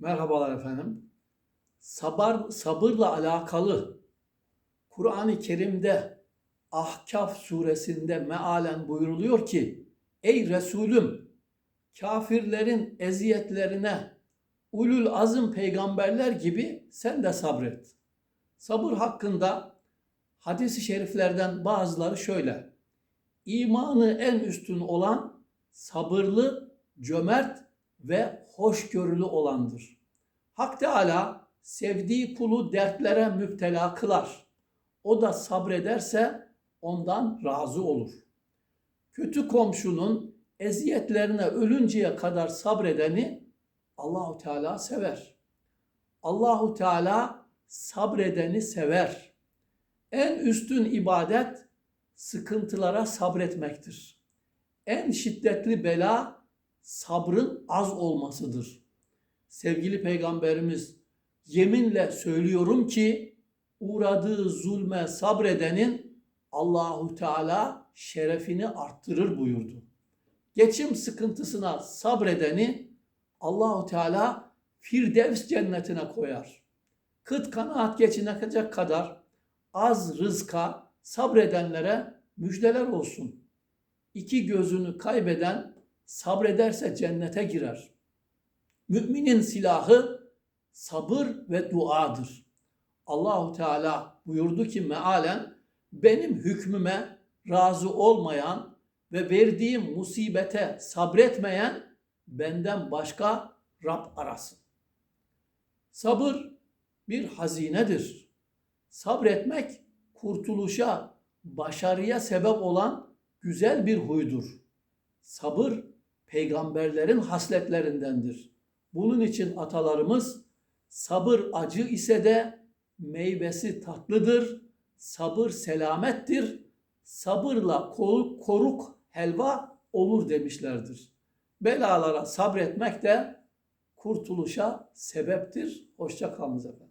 Merhabalar efendim. Sabır, sabırla alakalı Kur'an-ı Kerim'de Ahkaf suresinde mealen buyuruluyor ki Ey Resulüm kafirlerin eziyetlerine ulul azım peygamberler gibi sen de sabret. Sabır hakkında hadis-i şeriflerden bazıları şöyle. İmanı en üstün olan sabırlı, cömert ve hoşgörülü olandır. Hak Teala sevdiği kulu dertlere müptela kılar. O da sabrederse ondan razı olur. Kötü komşunun eziyetlerine ölünceye kadar sabredeni Allahu Teala sever. Allahu Teala sabredeni sever. En üstün ibadet sıkıntılara sabretmektir. En şiddetli bela sabrın az olmasıdır. Sevgili peygamberimiz yeminle söylüyorum ki uğradığı zulme sabredenin Allahu Teala şerefini arttırır buyurdu. Geçim sıkıntısına sabredeni Allahu Teala Firdevs cennetine koyar. Kıt kanaat geçinecek kadar az rızka sabredenlere müjdeler olsun. İki gözünü kaybeden sabrederse cennete girer. Müminin silahı sabır ve duadır. Allahu Teala buyurdu ki mealen benim hükmüme razı olmayan ve verdiğim musibete sabretmeyen benden başka Rab arasın. Sabır bir hazinedir. Sabretmek kurtuluşa, başarıya sebep olan güzel bir huydur. Sabır peygamberlerin hasletlerindendir. Bunun için atalarımız sabır acı ise de meyvesi tatlıdır, sabır selamettir, sabırla koruk, koruk helva olur demişlerdir. Belalara sabretmek de kurtuluşa sebeptir. Hoşça kalınız efendim.